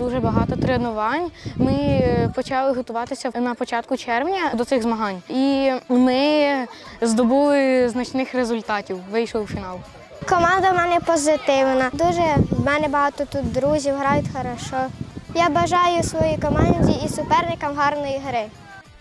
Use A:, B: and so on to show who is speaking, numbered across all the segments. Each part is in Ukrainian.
A: дуже багато тренувань. Ми е, почали готуватися на початку червня до цих змагань, і ми здобули значних результатів. Вийшли у фінал.
B: Команда в мене позитивна. Дуже в мене багато тут друзів, грають хорошо. Я бажаю своїй команді і суперникам гарної гри.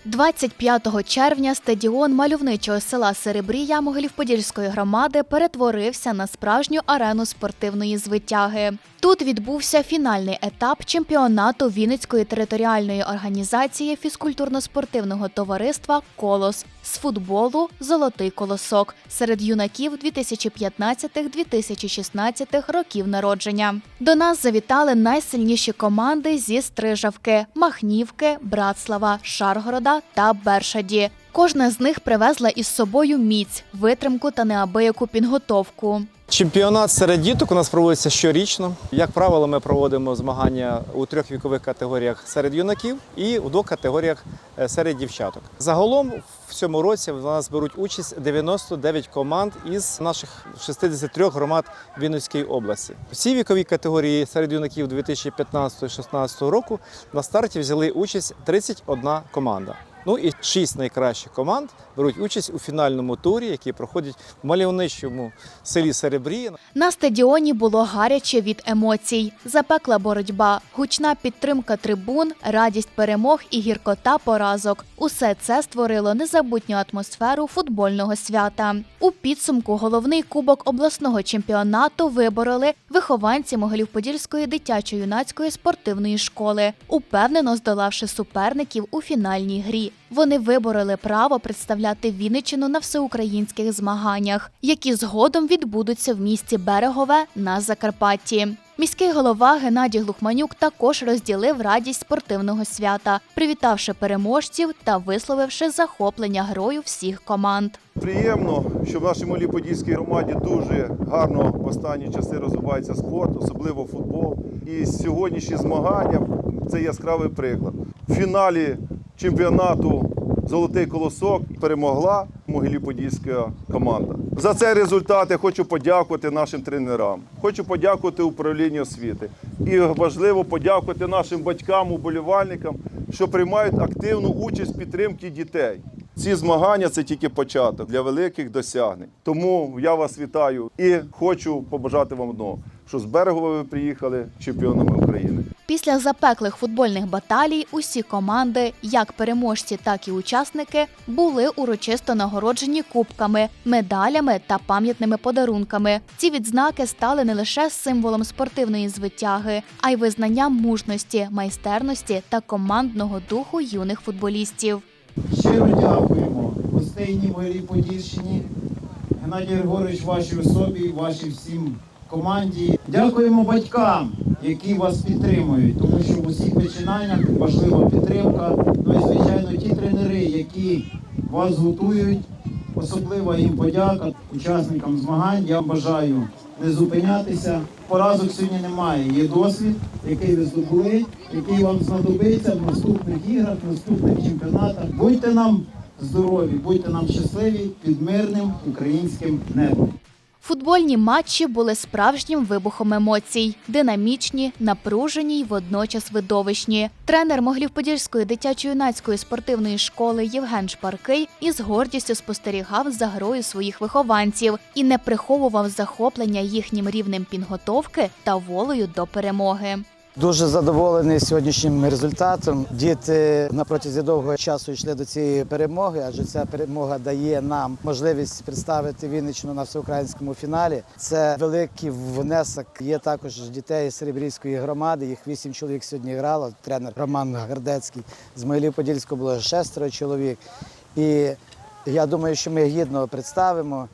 C: 25 червня стадіон мальовничого села Серебрія Могилів-Подільської громади перетворився на справжню арену спортивної звитяги. Тут відбувся фінальний етап чемпіонату Вінницької територіальної організації фізкультурно-спортивного товариства Колос з футболу Золотий колосок серед юнаків 2015-2016 років народження. До нас завітали найсильніші команди зі Стрижавки, Махнівки, Братслава, Шаргорода та Бершаді. Кожна з них привезла із собою міць, витримку та неабияку підготовку.
D: Чемпіонат серед діток у нас проводиться щорічно. Як правило, ми проводимо змагання у трьох вікових категоріях серед юнаків і у двох категоріях е, серед дівчаток. Загалом в цьому році в нас беруть участь 99 команд із наших 63 громад Вінницької області. В цій віковій категорії серед юнаків 2015-2016 року на старті взяли участь 31 команда. Ну і шість найкращих команд беруть участь у фінальному турі, який проходить в мальовничому селі Серебрі.
C: На стадіоні було гаряче від емоцій, запекла боротьба, гучна підтримка трибун, радість перемог і гіркота поразок. Усе це створило незабутню атмосферу футбольного свята. У підсумку головний кубок обласного чемпіонату вибороли вихованці Могилів-Подільської дитячо-юнацької спортивної школи, упевнено здолавши суперників у фінальній грі. Вони вибороли право представляти Вінниччину на всеукраїнських змаганнях, які згодом відбудуться в місті Берегове на Закарпатті. Міський голова Геннадій Глухманюк також розділив радість спортивного свята, привітавши переможців та висловивши захоплення грою всіх команд.
E: Приємно, що в нашій малій подільській громаді дуже гарно в останні часи розвивається спорт, особливо футбол. І сьогоднішні змагання це яскравий приклад. В фіналі чемпіонату Золотий колосок перемогла Могилі-Подільська команда. За цей результат я хочу подякувати нашим тренерам, хочу подякувати управлінню освіти. І важливо подякувати нашим батькам, уболівальникам, що приймають активну участь в підтримці дітей. Ці змагання це тільки початок для великих досягнень. Тому я вас вітаю і хочу побажати вам одного, що з Берегова ви приїхали чемпіонами України.
C: Після запеклих футбольних баталій усі команди, як переможці, так і учасники, були урочисто нагороджені кубками, медалями та пам'ятними подарунками. Ці відзнаки стали не лише символом спортивної звитяги, а й визнанням мужності, майстерності та командного духу юних футболістів.
F: Щиро дякуємо гостейній Могилі Подільщині, Геннадій Григорович, вашій особі, вашій всім команді. Дякуємо батькам, які вас підтримують, тому що в усіх починаннях важлива підтримка. Ну і звичайно, ті тренери, які вас готують. Особлива їм подяка учасникам змагань. Я бажаю не зупинятися. Поразок сьогодні немає. Є досвід, який ви здобули, який вам знадобиться в наступних іграх, в наступних чемпіонатах. Будьте нам здорові, будьте нам щасливі під мирним українським небом.
C: Футбольні матчі були справжнім вибухом емоцій, динамічні, напружені й водночас видовищні. Тренер Моглів-Подільської дитячо-юнацької спортивної школи Євген Шпаркий із гордістю спостерігав за грою своїх вихованців і не приховував захоплення їхнім рівнем підготовки та волею до перемоги.
G: Дуже задоволений сьогоднішнім результатом. Діти на протязі довгого часу йшли до цієї перемоги, адже ця перемога дає нам можливість представити Вінниччину на всеукраїнському фіналі. Це великий внесок. Є також дітей з Серебрійської громади. Їх вісім чоловік сьогодні грало. Тренер Роман Гардецький з Могилів-Подільського було шестеро чоловік. І я думаю, що ми гідно представимо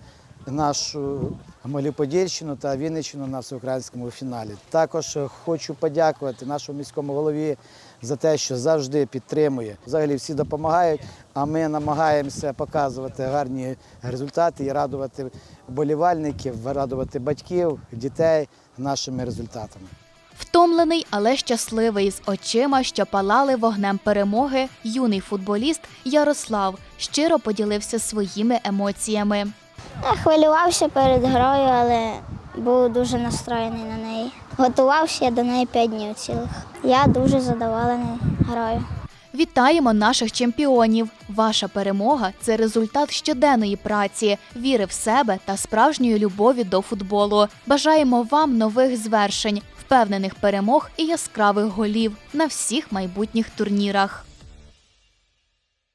G: нашу Маліподільщину та Вінниччину на всеукраїнському фіналі. Також хочу подякувати нашому міському голові за те, що завжди підтримує. Взагалі всі допомагають, а ми намагаємося показувати гарні результати і радувати вболівальників, радувати батьків, дітей нашими результатами.
C: Втомлений, але щасливий, з очима, що палали вогнем перемоги, юний футболіст Ярослав щиро поділився своїми емоціями.
B: Хвилювався перед грою, але був дуже настроєний на неї. Готувався я до неї 5 днів цілих. Я дуже задоволений грою.
C: Вітаємо наших чемпіонів! Ваша перемога це результат щоденної праці, віри в себе та справжньої любові до футболу. Бажаємо вам нових звершень, впевнених перемог і яскравих голів на всіх майбутніх турнірах.